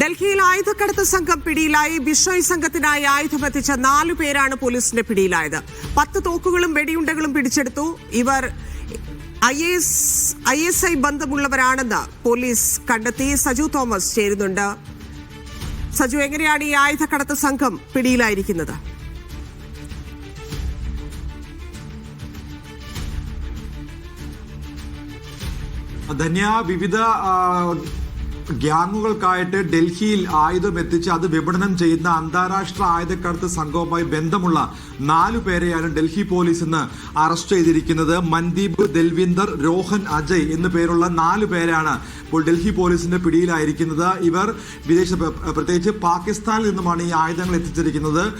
ഡൽഹിയിൽ ആയുധക്കടത്ത് സംഘം പിടിയിലായി. ബിഷോയ് സംഘത്തിനായി ആയുധമെത്തിച്ച നാലു പേരാണ് പോലീസിന്റെ പിടിയിലായത്. പത്ത് തോക്കുകളും വെടിയുണ്ടകളും പിടിച്ചെടുത്തു. ഇവർ ഐ എസ് ഐ ബന്ധമുള്ളവരാണെന്ന് പോലീസ് കണ്ടെത്തി. സജു തോമസ് ചേരുന്നുണ്ട്. സജു എങ്ങനെയാണ് ഈ ആയുധക്കടത്ത് സംഘം പിടിയിലായിരിക്കുന്നത്? ധന്യ വിവിധ ഗ്യാങ്ങുകൾക്കായിട്ട് ഡൽഹിയിൽ ആയുധം എത്തിച്ച് അത് വിപണനം ചെയ്യുന്ന അന്താരാഷ്ട്ര ആയുധക്കടത്ത് സംഘവുമായി ബന്ധമുള്ള നാലു പേരെയാണ് ഡൽഹി പോലീസ് ഇന്ന് അറസ്റ്റ് ചെയ്തിരിക്കുന്നത്. മൻദീപ് ദൽവിന്ദർ രോഹൻ അജയ് എന്നു പേരുള്ള നാലു പേരാണ് ഇപ്പോൾ ഡൽഹി പോലീസിന്റെ പിടിയിലായിരിക്കുന്നത്. ഇവർ വിദേശ പ്രത്യേകിച്ച് പാകിസ്ഥാനിൽ നിന്നുമാണ് ഈ ആയുധങ്ങൾ എത്തിച്ചിരിക്കുന്നത്.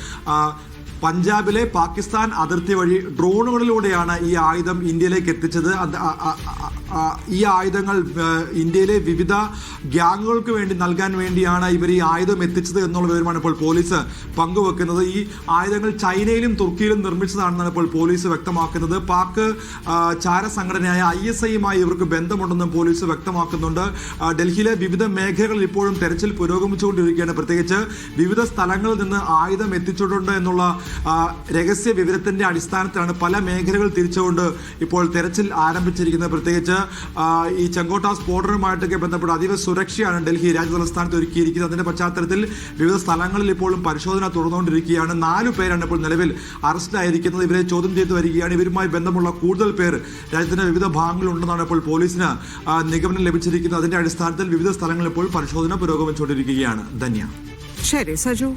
പഞ്ചാബിലെ പാകിസ്ഥാൻ അതിർത്തി വഴി ഡ്രോണുകളിലൂടെയാണ് ഈ ആയുധം ഇന്ത്യയിലേക്ക് എത്തിച്ചത്. ഈ ആയുധങ്ങൾ ഇന്ത്യയിലെ വിവിധ ഗ്യാങ്ങുകൾക്ക് വേണ്ടി നൽകാൻ വേണ്ടിയാണ് ഇവർ ഈ ആയുധം എത്തിച്ചത് എന്നുള്ള വിവരമാണ് ഇപ്പോൾ പോലീസ് പങ്കുവെക്കുന്നത്. ഈ ആയുധങ്ങൾ ചൈനയിലും തുർക്കിയിലും നിർമ്മിച്ചതാണെന്നാണ് ഇപ്പോൾ പോലീസ് വ്യക്തമാക്കുന്നത്. പാക് ചാര സംഘടനയായ ഐ എസ് ഐയുമായി ഇവർക്ക് ബന്ധമുണ്ടെന്നും പോലീസ് വ്യക്തമാക്കുന്നുണ്ട്. ഡൽഹിയിലെ വിവിധ മേഖലകളിൽ ഇപ്പോഴും തെരച്ചിൽ പുരോഗമിച്ചുകൊണ്ടിരിക്കുകയാണ്. പ്രത്യേകിച്ച് വിവിധ സ്ഥലങ്ങളിൽ നിന്ന് ആയുധം എത്തിച്ചിട്ടുണ്ട് എന്നുള്ള രഹസ്യ വിവരത്തിന്റെ അടിസ്ഥാനത്തിലാണ് പല മേഖലകൾ തിരിച്ചുകൊണ്ട് ഇപ്പോൾ തെരച്ചിൽ ആരംഭിച്ചിരിക്കുന്നത്. പ്രത്യേകിച്ച് ഈ ചെങ്കോട്ട സ്ഫോടനവുമായിട്ടൊക്കെ ബന്ധപ്പെട്ട് അതീവ സുരക്ഷയാണ് ഡൽഹി രാജ്യതലസ്ഥാനത്ത് ഒരുക്കിയിരിക്കുന്നത്. അതിന്റെ പശ്ചാത്തലത്തിൽ വിവിധ സ്ഥലങ്ങളിൽ ഇപ്പോഴും പരിശോധന തുടർന്നുകൊണ്ടിരിക്കുകയാണ്. നാലു പേരാണ് ഇപ്പോൾ നിലവിൽ അറസ്റ്റിലായിരിക്കുന്നത്. ഇവരെ ചോദ്യം ചെയ്ത് വരികയാണ്. ഇവരുമായി ബന്ധമുള്ള കൂടുതൽ പേർ രാജ്യത്തിന്റെ വിവിധ ഭാഗങ്ങളിലുണ്ടെന്നാണ് ഇപ്പോൾ പോലീസിന് നിഗമനം ലഭിച്ചിരിക്കുന്നത്. അതിന്റെ അടിസ്ഥാനത്തിൽ വിവിധ സ്ഥലങ്ങളിൽ ഇപ്പോൾ പരിശോധന പുരോഗമിച്ചുകൊണ്ടിരിക്കുകയാണ്. ധന്യ. ശരി സജു.